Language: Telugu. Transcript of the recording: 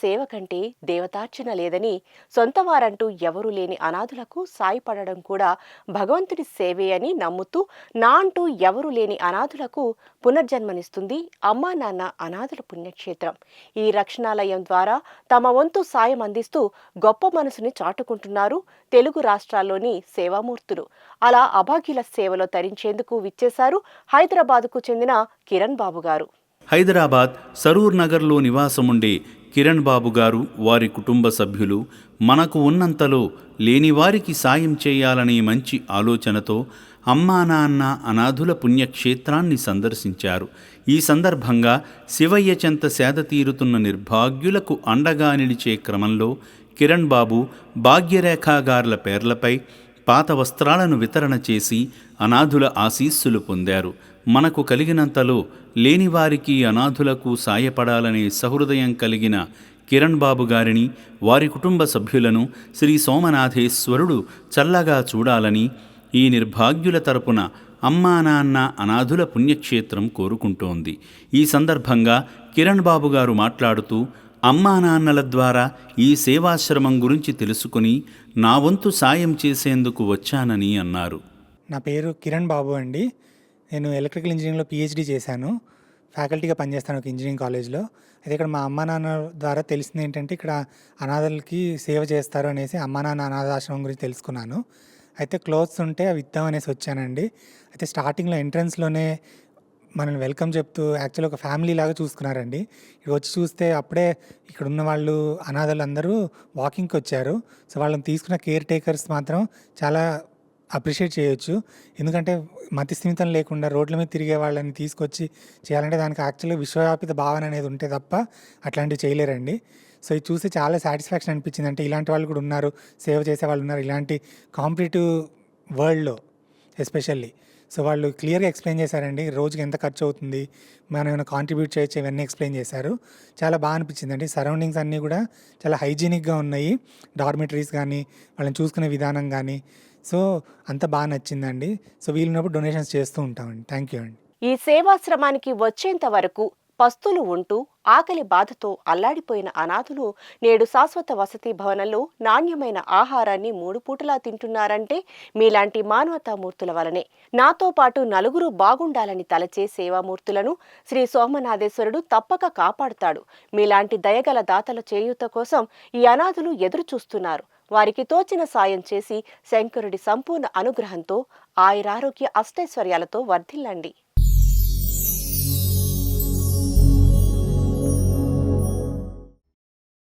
సేవ కంటే దేవతార్చన లేదని సొంత వారంటూ ఎవరూ లేని అనాథులకు సాయపడడం కూడా భగవంతుడి సేవే అని నమ్ముతూ నా అంటూ ఎవరూ లేని అనాథులకు పునర్జన్మనిస్తుంది అమ్మా నాన్న అనాథుల పుణ్యక్షేత్రం. ఈ రక్షణాలయం ద్వారా తమ వంతు సాయం అందిస్తూ గొప్ప మనసుని చాటుకుంటున్నారు తెలుగు రాష్ట్రాల్లోని సేవామూర్తులు. అలా అభాగ్యుల సేవలో తరించేందుకు విచ్చేశారు హైదరాబాద్కు చెందిన కిరణ్ బాబు గారు. హైదరాబాద్ సరూర్ నగర్లో నివాసముండే కిరణ్ బాబు గారు వారి కుటుంబ సభ్యులు మనకు ఉన్నంతలో లేనివారికి సాయం చేయాలనే మంచి ఆలోచనతో అమ్మా నాన్న అనాథుల పుణ్యక్షేత్రాన్ని సందర్శించారు. ఈ సందర్భంగా శివయ్య చెంత సేద తీరుతున్న నిర్భాగ్యులకు అండగా నిలిచే క్రమంలో కిరణ్ బాబు భాగ్యరేఖాగారుల పేర్లపై పాత వస్త్రాలను వితరణ చేసి అనాథుల ఆశీస్సులు పొందారు. మనకు కలిగినంతలో లేనివారికి అనాథులకు సాయపడాలనే సహృదయం కలిగిన కిరణ్ బాబు గారిని వారి కుటుంబ సభ్యులను శ్రీ సోమనాథేశ్వరుడు చల్లగా చూడాలని ఈ నిర్భాగ్యుల తరపున అమ్మా నాన్న అనాథుల పుణ్యక్షేత్రం కోరుకుంటోంది. ఈ సందర్భంగా కిరణ్ బాబు గారు మాట్లాడుతూ అమ్మా నాన్నల ద్వారా ఈ సేవాశ్రమం గురించి తెలుసుకుని నా వంతు సాయం చేసేందుకు వచ్చానని అన్నారు. నా పేరు కిరణ్ బాబు అండి. నేను ఎలక్ట్రికల్ ఇంజనీరింగ్లో పిహెచ్డి చేశాను. ఫ్యాకల్టీగా పనిచేస్తాను ఒక ఇంజనీరింగ్ కాలేజ్లో. అయితే ఇక్కడ మా అమ్మా నాన్న ద్వారా తెలిసింది ఏంటంటే ఇక్కడ అనాథలకి సేవ చేస్తారు అనేసి అమ్మా నాన్న అనాథాశ్రమం గురించి తెలుసుకున్నాను. అయితే క్లోత్స్ ఉంటే అవి ఇద్దాం అనేసి వచ్చానండి. అయితే స్టార్టింగ్లో ఎంట్రన్స్లోనే మనల్ని వెల్కమ్ చెప్తూ యాక్చువల్లీ ఒక ఫ్యామిలీ లాగా చూసుకున్నారండి. ఇక్కడ వచ్చి చూస్తే అప్పుడే ఇక్కడ ఉన్న వాళ్ళు అనాథలు అందరూ వాకింగ్కి వచ్చారు. సో వాళ్ళని తీసుకున్న కేర్ టేకర్స్ మాత్రం చాలా అప్రిషియేట్ చేయొచ్చు. ఎందుకంటే మతి స్థిమితం లేకుండా రోడ్ల మీద తిరిగే వాళ్ళని తీసుకొచ్చి చేయాలంటే దానికి యాక్చువల్గా విశ్వవ్యాపిత భావన అనేది ఉంటే తప్ప అట్లాంటివి చేయలేరండి. సో ఇది చూసి చాలా సాటిస్ఫాక్షన్ అనిపించింది. అంటే ఇలాంటి వాళ్ళు కూడా ఉన్నారు సేవ చేసే వాళ్ళు ఉన్నారు ఇలాంటి కాంపిటేటివ్ వరల్డ్లో ఎస్పెషల్లీ. సో వాళ్ళు క్లియర్గా ఎక్స్ప్లెయిన్ చేశారండి రోజుకి ఎంత ఖర్చు అవుతుంది మనం ఏమైనా కాంట్రిబ్యూట్ చేయొచ్చు ఇవన్నీ ఎక్స్ప్లెయిన్ చేశారు. చాలా బాగా అనిపించిందండి. సరౌండింగ్స్ అన్నీ కూడా చాలా హైజీనిక్గా ఉన్నాయి. డార్మెటరీస్ కానీ వాళ్ళని చూసుకునే విధానం కానీ. సో అంత బాగా నచ్చిందండి. సో వీలున్నప్పుడు డొనేషన్స్ చేస్తూ ఉంటామండి. థ్యాంక్ యూ అండి. ఈ సేవాశ్రమానికి వచ్చేంత వరకు పస్తులు ఉంటూ ఆకలి బాధతో అల్లాడిపోయిన అనాథులు నేడు శాశ్వత వసతి భవనంలో నాణ్యమైన ఆహారాన్ని మూడు పూటలా తింటున్నారంటే మీలాంటి మానవతామూర్తుల వలనే. నాతో పాటు నలుగురు బాగుండాలని తలచే సేవామూర్తులను శ్రీ సోమనాథేశ్వరుడు తప్పక కాపాడుతాడు. మీలాంటి దయగల దాతల చేయూత కోసం ఈ అనాథులు ఎదురు చూస్తున్నారు వారికి తోచిన సాయం చేసి శంకరుడి సంపూర్ణ అనుగ్రహంతో ఆయురారోగ్య అష్టైశ్వర్యాలతో వర్ధిల్లండి.